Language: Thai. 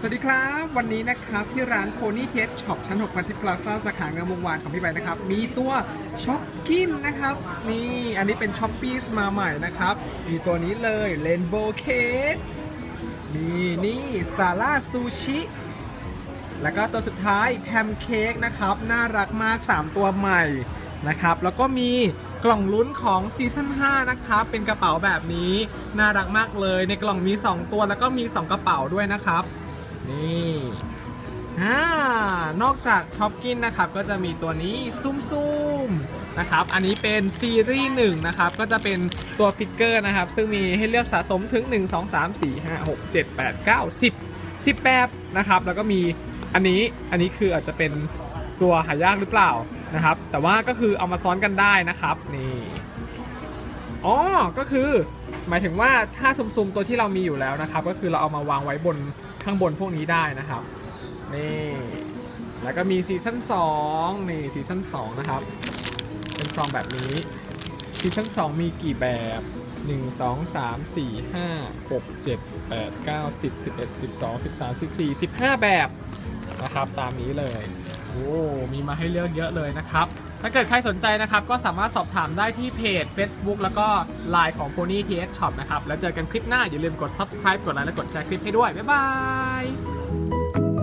สวัสดีครับ วันนี้นะครับที่ร้าน Pony t e s Shop ชั้น6พันทิพย์พลาซ่าสาขางามวงวานของพี่ใบนะครับ มีตัวช็อกกินนะครับ นี่อันนี้เป็นช็อปปี้มาใหม่นะครับ มีตัวนี้เลยเ a นโบเค้กมีนี่ซาร่าซูชิแล้วก็ตัวสุดท้ายแพมเค้กนะครับ น่ารักมาก 3 ตัวใหม่นะครับ แล้วก็มีกล่องลุ้นของซีซั่น5นะครับ เป็นกระเป๋าแบบนี้ น่ารักมากเลย ในกล่องมี 2 ตัวแล้วก็มี 2 กระเป๋าด้วยนะครับ นี่อ่านอกจากช็อปกินนะครับ ก็จะมีตัวนี้ซุ่มซุมๆนะครับ อันนี้เป็นซีรีส์หนึ่งนะครับ ก็จะเป็นตัวฟิกเกอร์นะครับ ซึ่งมีให้เลือกสะสมถึง 1 2 3 4 5 6 7 8 9 10 10แบบนะครับ แล้วก็มีอันนี้อันนี้คืออาจจะเป็นตัวหายากหรือเปล่านะครับ แต่ว่าก็คือเอามาซ้อนกันได้นะครับนี่อ๋อก็คือ หมายถึงว่าถ้าซุมๆตัวที่เรามีอยู่แล้วนะครับ ก็คือเราเอามาวางไว้บน ข้างบนพวกนี้ได้นะครับ นี่ แล้วก็มีซีซั่น2นี่ซีซั่น2นะครับ เป็นซองแบบนี้ซีซั่น2มีกี่แบบ 1 2 3 4 5 6 7 8 9 10 11 12 13 14 15 แบบนะครับ ตามนี้เลย โอ้ มีมาให้เลือกเยอะเลยนะครับ ถ้าเกิดใครสนใจนะครับ ก็สามารถสอบถามได้ที่เพจ Facebook แล้วก็ Line ของ Pony TS Shop นะครับ แล้วเจอกันคลิปหน้าอย่าลืมกด subscribe กดไลค์และกดแชร์คลิปให้ด้วย บ๊ายบาย